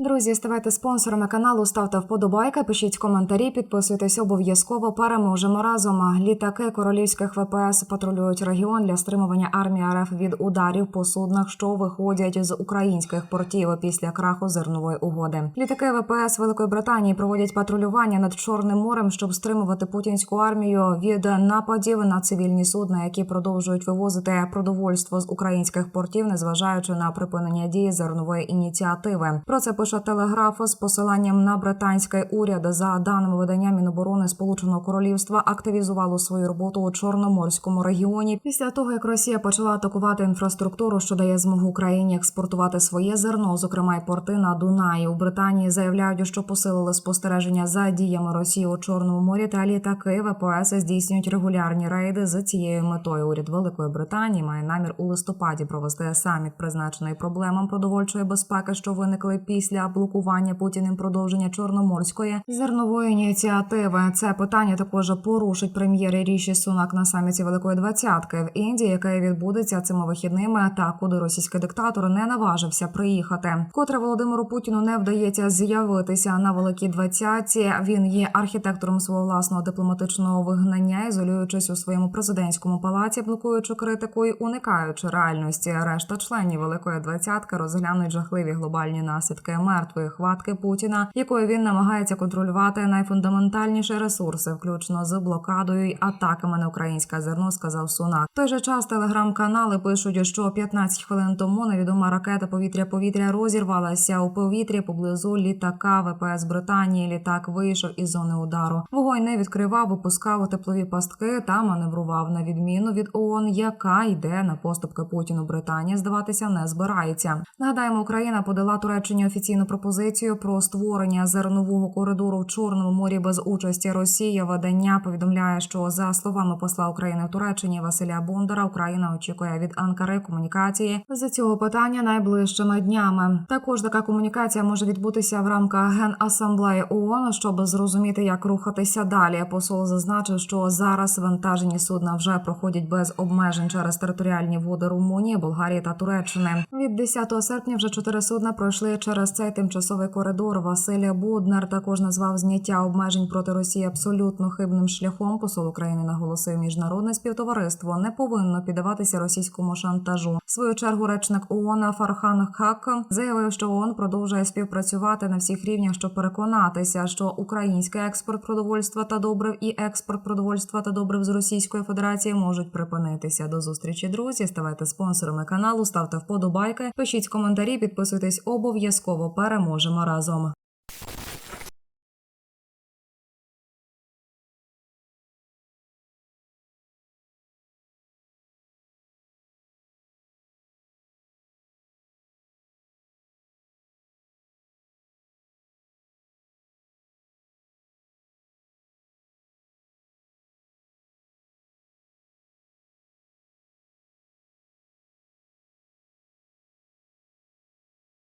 Друзі, ставайте спонсорами каналу, ставте вподобайки, пишіть коментарі, підписуйтесь обов'язково. Переможемо разом. Літаки королівських ВПС патрулюють регіон для стримування армії РФ від ударів по суднах, що виходять з українських портів після краху зернової угоди. Літаки ВПС Великої Британії проводять патрулювання над Чорним морем, щоб стримувати путінську армію від нападів на цивільні судна, які продовжують вивозити продовольство з українських портів, незважаючи на припинення дії зернової ініціативи. Про це пише Телеграф з посиланням на британський уряд. За даними видання Міноборони Сполученого Королівства, активізувало свою роботу у Чорноморському регіоні після того, як Росія почала атакувати інфраструктуру, що дає змогу Україні експортувати своє зерно, зокрема й порти на Дунаї. У Британії заявляють, що посилили спостереження за діями Росії у Чорному морі та літаки ВПС здійснюють регулярні рейди з цією метою. Уряд Великої Британії має намір у листопаді провести саміт, призначений проблемам продовольчої безпеки, що виникли після блокування Путіним продовження чорноморської зернової ініціативи. Це питання також порушить прем'єр Ріші Сунак на саміті Великої Двадцятки в Індії, яке відбудеться цими вихідними, та куди російський диктатор не наважився приїхати. Котре Володимиру Путіну не вдається з'явитися на великій двадцятці. Він є архітектором свого власного дипломатичного вигнання, ізолюючись у своєму президентському палаці, блокуючи критику і уникаючи реальності. Решта членів Великої двадцятки розглянуть жахливі глобальні наслідки мертвої хватки Путіна, якою він намагається контролювати найфундаментальніші ресурси, включно з блокадою й атаками на українське зерно, сказав Сунак. В той же час телеграм-канали пишуть, що 15 хвилин тому невідома ракета повітря-повітря розірвалася у повітрі поблизу літака ВПС Британії. Літак вийшов із зони удару. Вогонь не відкривав, випускав теплові пастки та маневрував на відміну від ООН, яка йде на поступки Путіну. Британія здаватися не збирається. Нагадаємо, Україна подала Туреччині офіційну пропозицію про створення зернового коридору в Чорному морі без участі Росії. Видання повідомляє, що за словами посла України в Туреччині Василя Бондара, Україна очікує від Анкари комунікації з цього питання найближчими днями. Також така комунікація може відбутися в рамках генасамблеї ООН, щоб зрозуміти, як рухатися далі. Посол зазначив, що зараз вантажені судна вже проходять без обмежень через територіальні води Румунії, Болгарії та Туреччини. Від 10 серпня вже чотири судна пройшли через цей тимчасовий коридор. Василь Буднер також назвав зняття обмежень проти Росії абсолютно хибним шляхом. Посол України наголосив, міжнародне співтовариство не повинно піддаватися російському шантажу. В свою чергу речник ООН Фархан Хак заявив, що ООН продовжує співпрацювати на всіх рівнях, щоб переконатися, що український експорт продовольства та добрив і експорт продовольства та добрив з Російської Федерації можуть припинитися. До зустрічі, друзі. Ставайте спонсорами каналу, ставте вподобайки, пишіть коментарі, підписуйтесь обов'язково. Переможемо разом.